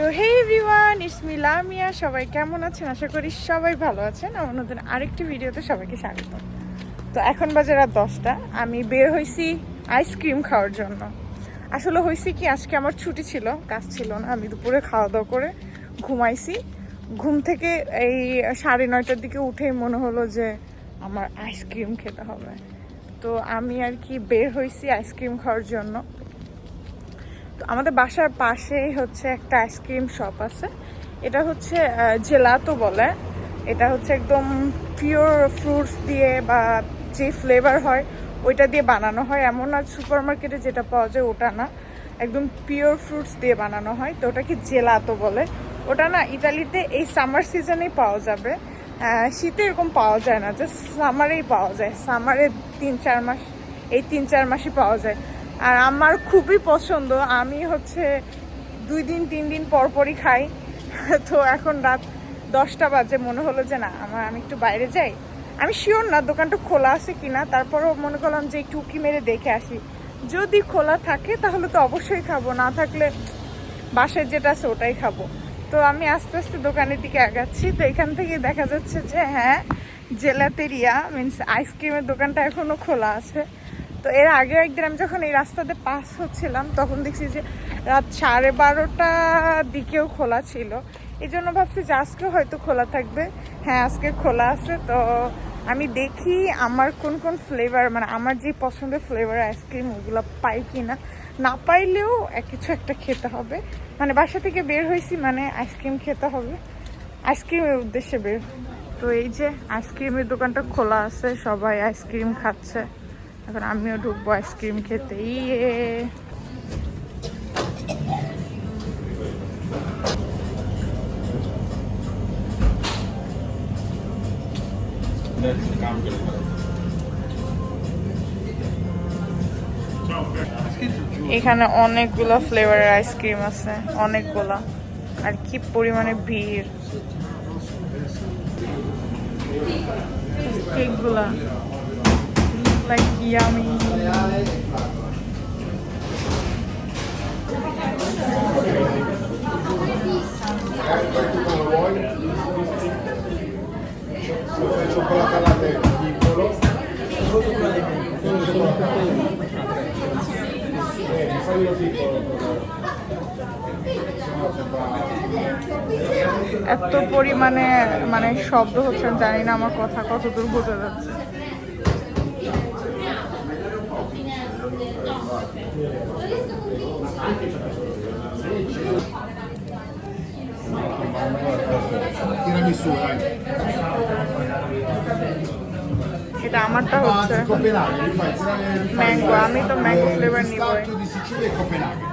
তো hey everyone, it's me Lamia. সবাই কেমন আছেন? আশা করি সবাই ভালো আছেন। আমার নতুন আরেকটি ভিডিওতে সবাইকে স্বাগত। তো এখন বাজে রাত দশটা। আমি বের হয়েছি আইসক্রিম খাওয়ার জন্য। আসলে হয়েছে কি, আজকে আমার ছুটি ছিল, কাজ ছিল না। আমি দুপুরে খাওয়া দাওয়া করে ঘুমাইছি। ঘুম থেকে এই সাড়ে নয়টার দিকে উঠেই মনে হলো যে আমার আইসক্রিম খেতে হবে। তো আমি আর কি বের হয়েছি আইসক্রিম খাওয়ার জন্য। আমাদের বাসার পাশেই হচ্ছে একটা আইসক্রিম শপ আছে। এটা হচ্ছে জেলাতো বলে। এটা হচ্ছে একদম পিওর ফ্রুটস দিয়ে বা যে ফ্লেভার হয়, ওইটা দিয়ে বানানো হয়। এমন আর সুপার মার্কেটে যেটা পাওয়া যায় ওটা না। একদম পিওর ফ্রুটস দিয়ে বানানো হয়। তো ওটা কি জেলাতো বলে। ওটা না ইতালিতে এই সামার সিজনেই পাওয়া যাবে। শীতে এরকম পাওয়া যায় না। জাস্ট সামারেই পাওয়া যায়। সামারে তিন চার মাস, এই তিন চার মাসই পাওয়া যায়। আর আমার খুবই পছন্দ। আমি হচ্ছে দুই দিন, তিন দিন পরপরই খাই। তো এখন রাত দশটা বাজে, মনে হলো যে না, আমার আমি একটু বাইরে যাই। আমি শিওর না দোকানটা খোলা আছে কিনা, তারপরও মনে করলাম যে একটু উকি মেরে দেখে আসি। যদি খোলা থাকে, তাহলে তো অবশ্যই খাব, না থাকলে বাসায় যেটা আছে ওটাই খাব। তো আমি আস্তে আস্তে দোকানের দিকে আগাচ্ছি, তো এখান থেকে দেখা যাচ্ছে যে হ্যাঁ জেলাতেরিয়া মিনস আইসক্রিমের দোকানটা এখনও খোলা আছে। তো এর আগে একদিন আমি যখন এই রাস্তাতে পাস হচ্ছিলাম, তখন দেখছি যে রাত সাড়ে বারোটার দিকেও খোলা ছিল। এই জন্য ভাবছি যে আজকে হয়তো খোলা থাকবে। হ্যাঁ আজকে খোলা আছে। তো আমি দেখি আমার কোন কোন ফ্লেভার মানে আমার যে পছন্দের ফ্লেভার আইসক্রিম ওগুলো পাই কি না না পাইলেও কিছু একটা খেতে হবে। মানে বাসা থেকে বের হয়েছি মানে আইসক্রিম খেতে হবে। আইসক্রিমের উদ্দেশ্যে বের। তো এই যে আইসক্রিমের দোকানটা খোলা আছে, সবাই আইসক্রিম খাচ্ছে। এখন আমিও ঢুকবো আইসক্রিম খেতে ইয়ে। এখানে অনেকগুলো ফ্লেভারের আইসক্রিম আছে, অনেকগুলা। আর কি পরিমাণে ভিড়। কেকগুলা। Lo piccolo এত পরিমাণে মানে শব্দ হচ্ছে জানি না আমার কথা কত দূর বোঝা যাচ্ছে। Tiramisù এটা আমারটা হচ্ছে Mango, আমি তো eh, il নিবই। pistacchio di Sicilia e Copenaghen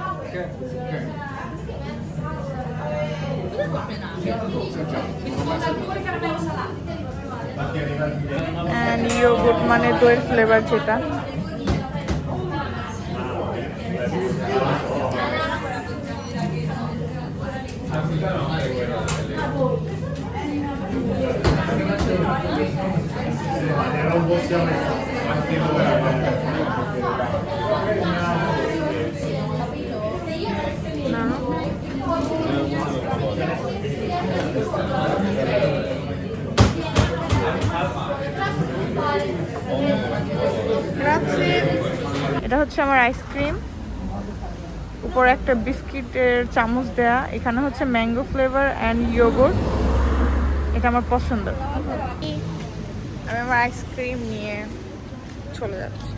and yogurt মানে দইয়ের ফ্লেভার যেটা এটা হচ্ছে আমার আইসক্রিম উপরে একটা বিস্কিটের চামচ দেয়া। এখানে হচ্ছে ম্যাঙ্গো ফ্লেভার অ্যান্ড ইয়োগurt এটা আমার পছন্দ। আমি আমার আইসক্রিম নিয়ে চলে যাচ্ছি।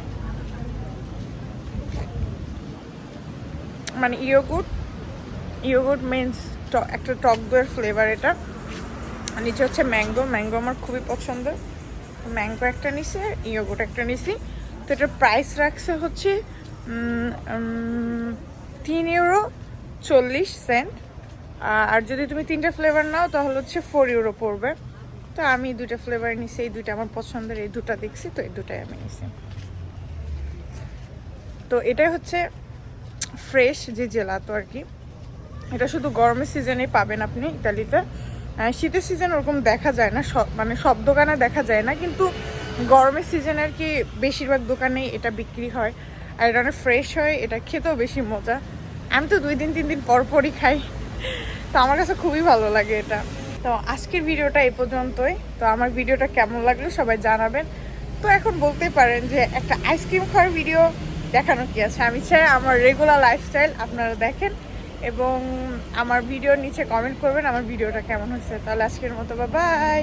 মানে ইয়োগুট ইয়োগুট মিন্স একটা টক দইয়ের ফ্লেভার এটা। নিচে হচ্ছে ম্যাঙ্গো। ম্যাঙ্গো আমার খুবই পছন্দের ম্যাঙ্গো একটা নিছি, ইয়োগুট একটা নিছি। তো এটার প্রাইস রাখছে হচ্ছে তিন ইউরো চল্লিশ সেন্ট আর যদি তুমি তিনটা ফ্লেভার নাও, তাহলে হচ্ছে ফোর ইউরো পড়বে। তো আমি দুইটা ফ্লেভার নিছি, এই দুইটা আমার পছন্দের, এই দুটা দেখছি, তো এই দুটাই আমি নিছি। তো এটাই হচ্ছে ফ্রেশ যে জেলাতো আর কি। এটা শুধু গরমের সিজনেই পাবেন আপনি ইতালিতে। শীতের সিজন ওরকম দেখা যায় না, সব মানে সব দোকানে দেখা যায় না, কিন্তু গরমের সিজনে আর কি বেশিরভাগ দোকানেই এটা বিক্রি হয়। আর এটা অনেক ফ্রেশ হয়, এটা খেতেও বেশি মজা। আমি তো দুই দিন, তিন দিন পর পরই খাই। তো আমার কাছে খুবই ভালো লাগে এটা। তো আজকের ভিডিওটা এই পর্যন্তই। তো আমার ভিডিওটা কেমন লাগল সবাই জানাবেন। তো এখন বলতে পারেন যে একটা আইসক্রিম খাওয়ার ভিডিও দেখানো কি আছে? আমি চাই আমার রেগুলার লাইফস্টাইল আপনারা দেখেন এবং আমার ভিডিওর নিচে কমেন্ট করবেন আমার ভিডিওটা কেমন হচ্ছে। তাহলে আজকের মতো বাই